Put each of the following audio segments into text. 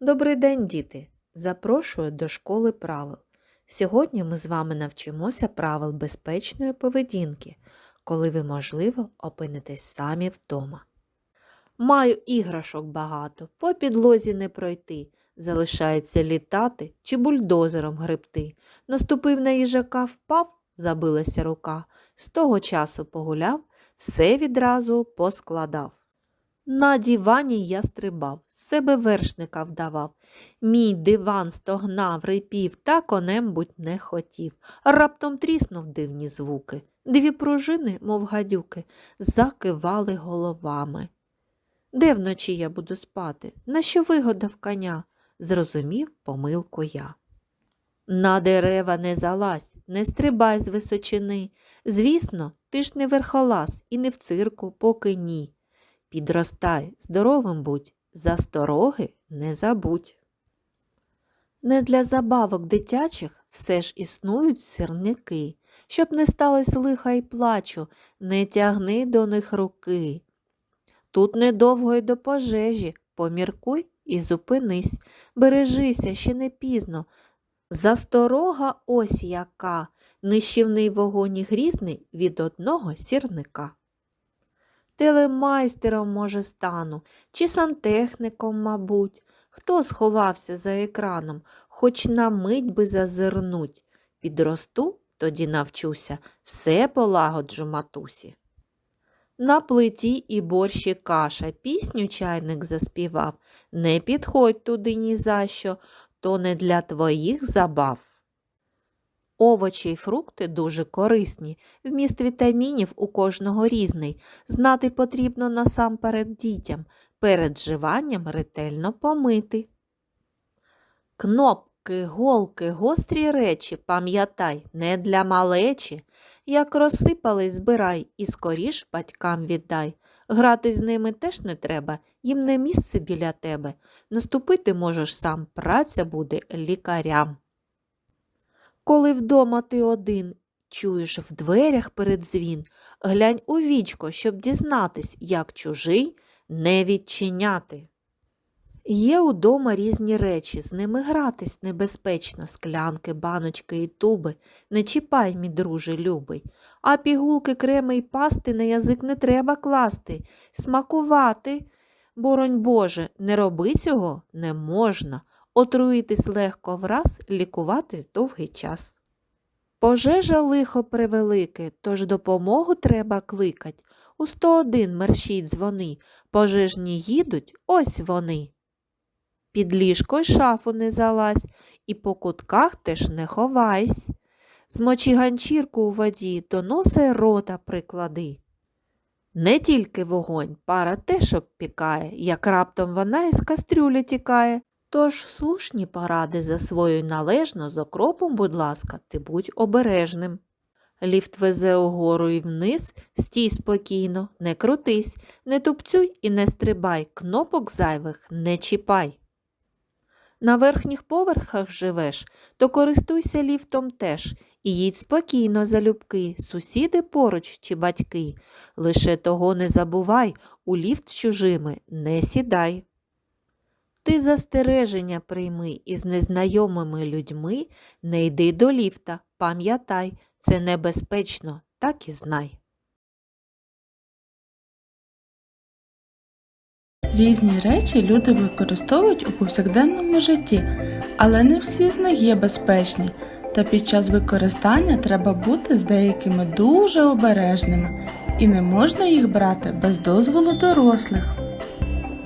Добрий день, діти! Запрошую до школи правил. Сьогодні ми з вами навчимося правил безпечної поведінки, коли ви, можливо, опинитесь самі вдома. Маю іграшок багато, по підлозі не пройти. Залишається літати чи бульдозером гребти. Наступив на їжака, впав, забилася рука. З того часу погуляв, все відразу поскладав. На дивані я стрибав, себе вершника вдавав. Мій диван стогнав, рипів та конем будь не хотів. Раптом тріснув дивні звуки. Дві пружини, мов гадюки, закивали головами. Де вночі я буду спати? На що вигодав коня? Зрозумів помилку я. На дерева не залазь, не стрибай з височини. Звісно, ти ж не верхолаз і не в цирку, поки ні. Підростай, здоровим будь, застороги не забудь. Не для забавок дитячих все ж існують сирники. Щоб не сталося лиха й плачу, не тягни до них руки. Тут недовго й до пожежі, поміркуй і зупинись, бережися, ще не пізно. Засторога ось яка, нищівний вогонь грізний від одного сірника. Телемайстером, може, стану, чи сантехніком, мабуть. Хто сховався за екраном, хоч на мить би зазирнуть. Підросту, тоді навчуся, все полагоджу матусі. На плиті і борщі каша пісню чайник заспівав. Не підходь туди ні за що, то не для твоїх забав. Овочі й фрукти дуже корисні, вміст вітамінів у кожного різний. Знати потрібно насамперед дітям, перед вживанням ретельно помити. Кнопки, голки, гострі речі, пам'ятай, не для малечі. Як розсипались, збирай і скоріш батькам віддай. Грати з ними теж не треба, їм не місце біля тебе. Наступити можеш сам, праця буде лікарям. Коли вдома ти один, чуєш в дверях передзвін, глянь у вічко, щоб дізнатись, як чужий не відчиняти. Є удома різні речі, з ними гратись небезпечно, склянки, баночки і туби. Не чіпай, мій друже любий. А пігулки, креми й пасти на язик не треба класти, смакувати. Боронь Боже, не роби цього не можна. Отруїтись легко враз, лікуватись довгий час. Пожежа лихо превелике, тож допомогу треба кликать. У 101 мерщіть дзвони, пожежні їдуть, ось вони. Під ліжко й шафу не залазь, і по кутках теж не ховайсь. Змочи ганчірку у воді, до носа рота приклади. Не тільки вогонь, пара теж обпікає, як раптом вона із кастрюлі тікає. Тож слушні поради засвоюй належно, з окропом, будь ласка, ти будь обережним. Ліфт везе угору і вниз, стій спокійно, не крутись, не тупцюй і не стрибай, кнопок зайвих не чіпай. На верхніх поверхах живеш, то користуйся ліфтом теж і їдь спокійно залюбки, сусіди поруч чи батьки. Лише того не забувай, у ліфт чужими не сідай. Ти застереження прийми із незнайомими людьми, не йди до ліфта, пам'ятай, це небезпечно, так і знай. Різні речі люди використовують у повсякденному житті, але не всі з них є безпечні, та під час використання треба бути з деякими дуже обережними, і не можна їх брати без дозволу дорослих.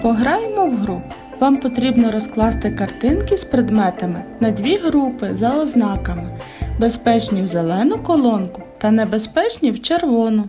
Пограємо в гру. Вам потрібно розкласти картинки з предметами на дві групи за ознаками: безпечні в зелену колонку та небезпечні в червону.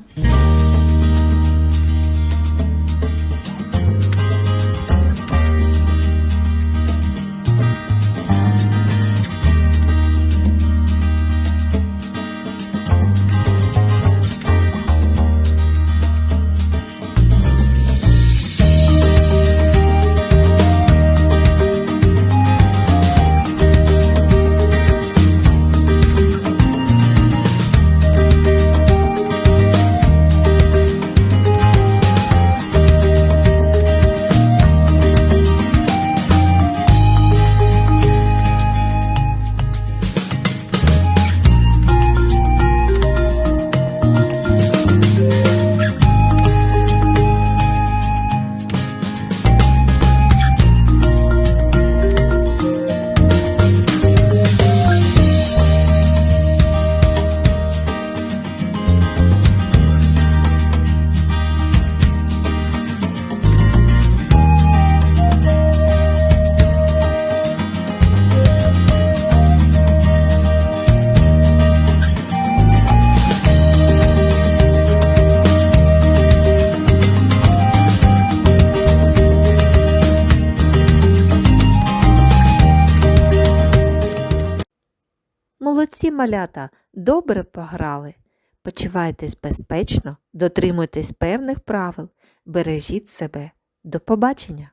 Молодці малята, добре пограли. Почувайтесь безпечно, дотримуйтесь певних правил, бережіть себе. До побачення!